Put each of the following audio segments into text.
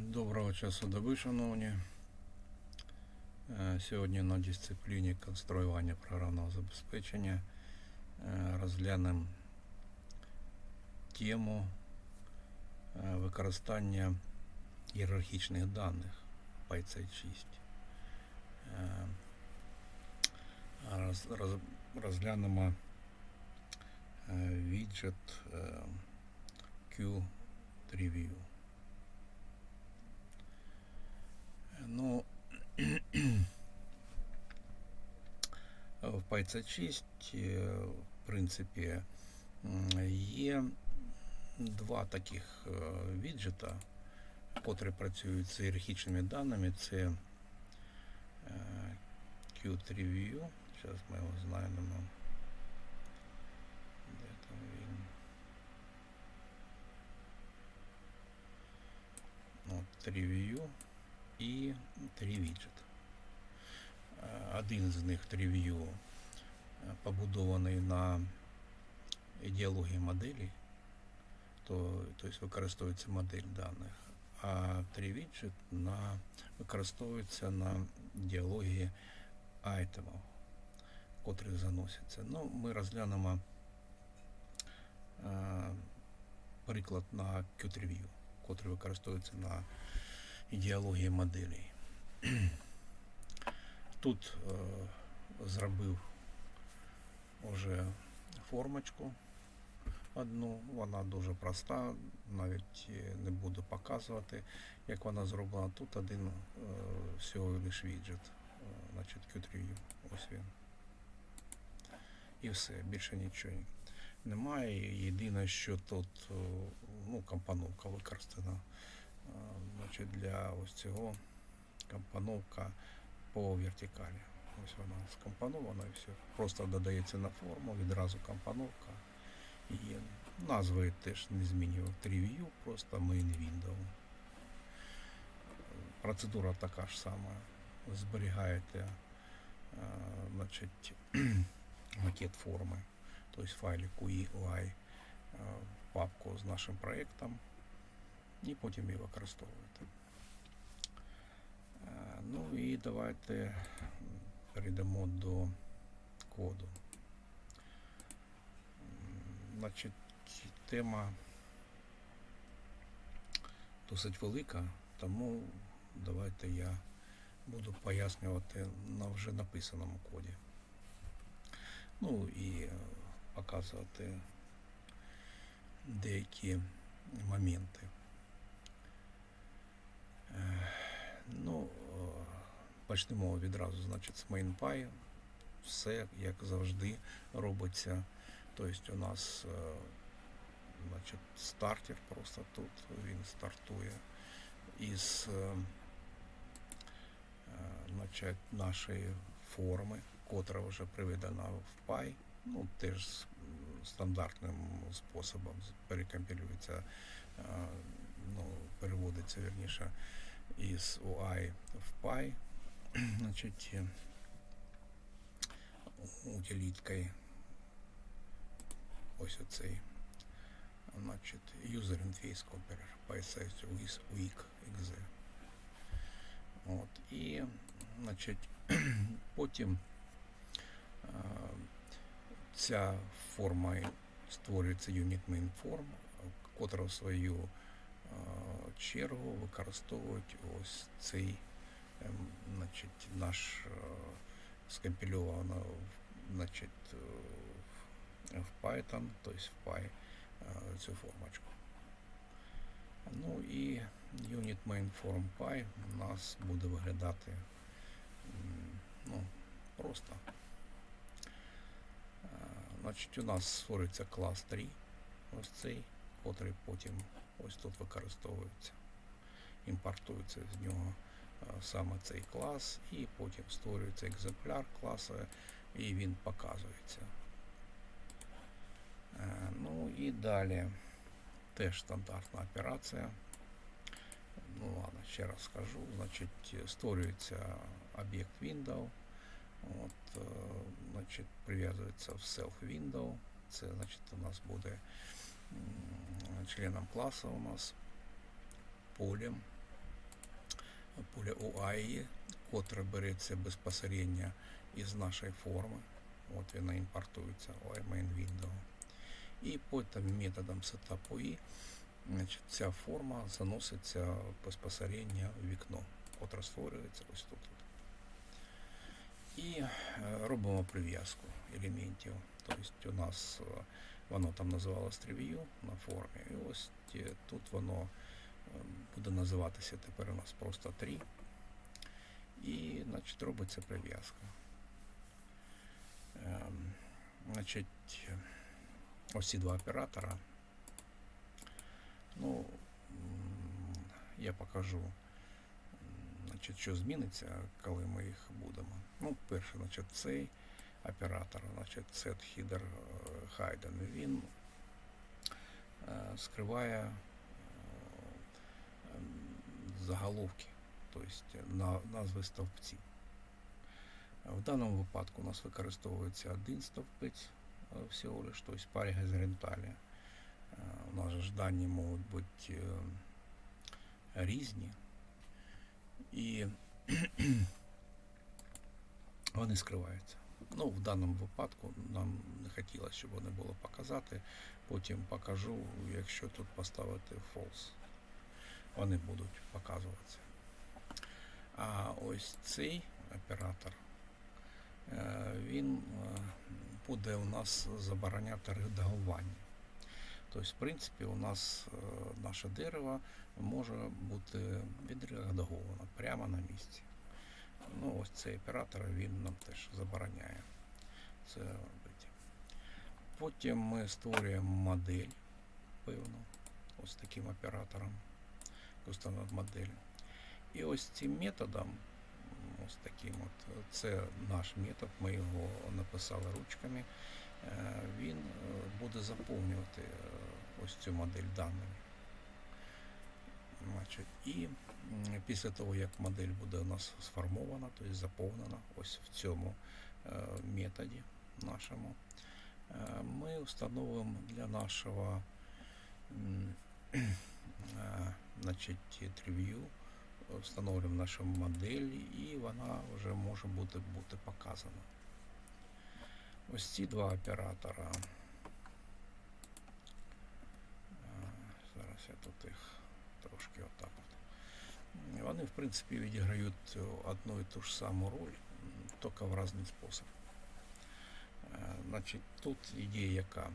Доброго часу доби, шановні. Е, Сьогодні на дисципліні конструювання програмного забезпечення е, розглянемо тему е, використання ієрархічних даних PyC6. Е, роз- роз- Розглянемо е, віджит е, Q3View. Ну, в PyC6, е, в принципі, є два таких е, віджета, котрі працюють з ієрархічними даними. Це е, Q3View. Зараз ми його знайдемо. Де там він? От, 3View і 3Widget. Е, Один з них 3View е, побудований на ідеології моделі, то, тобто використовується модель даних, а 3Widget на, використовується на ідеології айтемів, котрі заносяться. Ну, ми розглянемо е, приклад на Q3View, котрий використовується на ідеології моделей. Тут е, зробив уже формочку одну, вона дуже проста, навіть е, не буду показувати, як вона зроблена. Тут один е, всього лиш віджит, е, значить Q3, ось він. І все, більше нічого немає. Єдине, що тут е, ну, компоновка використана значить, для ось цього компоновка по вертикалі. Ось вона скомпонована і все. Просто додається на форму, відразу компоновка. І назви теж не змінював. 3View, просто main window. Процедура така ж сама. Зберігаєте значить, макет форми, тобто файлик UI, папку з нашим проєктом і потім її використовуєте. Е, Ну і давайте перейдемо до коду. Значить, тема досить велика, тому давайте я буду пояснювати на вже написаному коді. Ну і е, показувати деякі моменти. Ну, е, почнемо відразу, значить, з MainPy. Все, як завжди, робиться. Тобто у нас е, значить, стартер просто тут, він стартує із е, значить, нашої форми, котра вже приведена в Py. Ну, теж стандартним способом перекомпілюється, ну, переводиться вірніше із UI в Py, значить, е, утиліткою ось оцей, значить, user interface compiler PySize with weak exe. От, і, значить, потім е, ця форма створюється unit main form, котра свою чергу використовують ось цей ем, значить, наш е, скомпільовано е, в- Python, тобто в Py, е, цю формочку. Ну і unit main form Py у нас буде виглядати ну, просто. Е, Значить, у нас створюється клас 3, ось цей, котрий потім ось тут використовується. Імпортується з нього е, саме цей клас, і потім створюється екземпляр класу, і він показується. Е, Ну і далі теж стандартна операція. Ну ладно, ще раз скажу. Значить, створюється об'єкт window. От, е, значить, прив'язується в self window. Це значить у нас буде м, членом класу у нас полем поле UI, котре береться безпосередньо із нашої форми. От вона імпортується main window. І потім методом setup UI значить, ця форма заноситься безпосередньо в вікно, котре створюється ось тут. І е, робимо прив'язку елементів. Тобто у нас е, воно там називалось Triview на формі. І ось тут воно е, буде називатися тепер у нас просто 3. І значить, робиться прив'язка. Ем, Значить, ось ці два оператора. Ну, я покажу, значить, що зміниться, коли ми їх будемо. Ну, перше, значить, цей оператор, значить, set header е, hidden, він е, скриває е, заголовки, тобто на, назви стовпців. В даному випадку у нас використовується один стовпець всього лиш, тобто парі горизонталі. У нас же дані можуть бути різні. І вони скриваються. Ну, в даному випадку нам не хотілося, щоб вони було показати. Потім покажу, якщо тут поставити false. Вони будуть показуватися. А ось цей оператор, е, він е, буде у нас забороняти редагування. Тобто, в принципі, у нас е, наше дерево може бути відредаговано прямо на місці. Ну, ось цей оператор він нам теж забороняє це робити. Потім ми створюємо модель певну, ось таким оператором, custom модель. І ось цим методом, ось таким от, це наш метод, ми його написали ручками, е, він е, буде заповнювати е, ось цю модель даними. Значить, і після того, як модель буде у нас сформована, тобто заповнена ось в цьому е, методі нашому, е, ми встановимо для нашого е, значить, TreeView, встановлюємо нашу модель і вона вже може бути, бути показана. Ось ці два оператора. Зараз я тут їх трошки отак от. Вони, в принципі, відіграють одну і ту ж саму роль, тільки в різний спосіб. Е, Значить, тут ідея яка.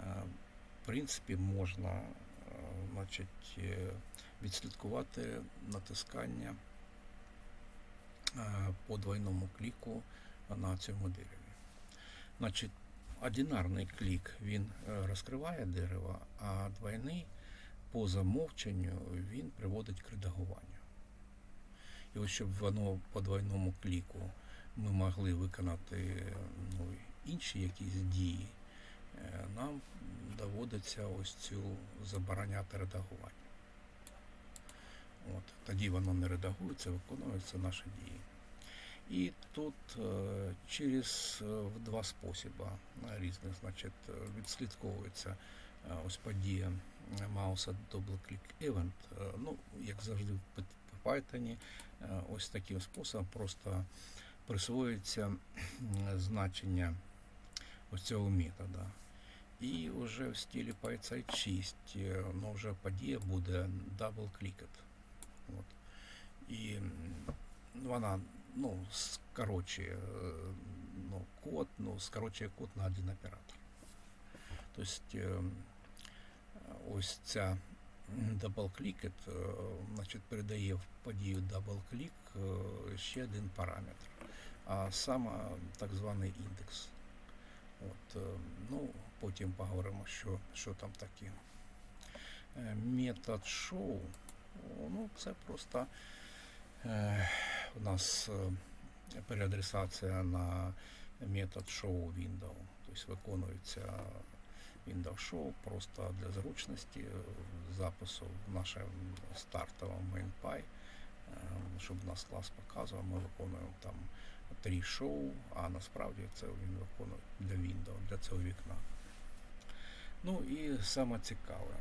Е, В принципі, можна е, значить, е, відслідкувати натискання е, по двойному кліку на цьому дереві. Значить, одинарний клік він е, розкриває дерево, а двойний по замовченню він приводить к редагуванню. І ось щоб воно по двойному кліку ми могли виконати ну, інші якісь дії, е, нам доводиться ось цю забороняти редагування. От, тоді воно не редагується, виконуються наші дії. І тут е, через е, два способи різних, значить, відслідковується ось подія мауса double-click event. Е, Ну, як завжди в Python, е, ось таким способом просто присвоюється значення ось цього метода. І вже в стилі PySite 6, е, ну, вже подія буде double-clicked. От. І вона ну, скорочує ну, код, ну, скорочує код на один оператор. Тобто ось ця double-clicked, е, значить, передає в подію double-click е, ще один параметр, а саме так званий індекс. От, е, ну, потім поговоримо, що, що там таке. Метод о, ну, це просто е, у нас переадресація на метод show window. Тобто виконується window show просто для зручності е, запису в наше стартове MainPy, щоб нас клас показував, ми виконуємо там три шоу, а насправді це він виконує для Windows, для цього вікна. Ну і саме цікаве.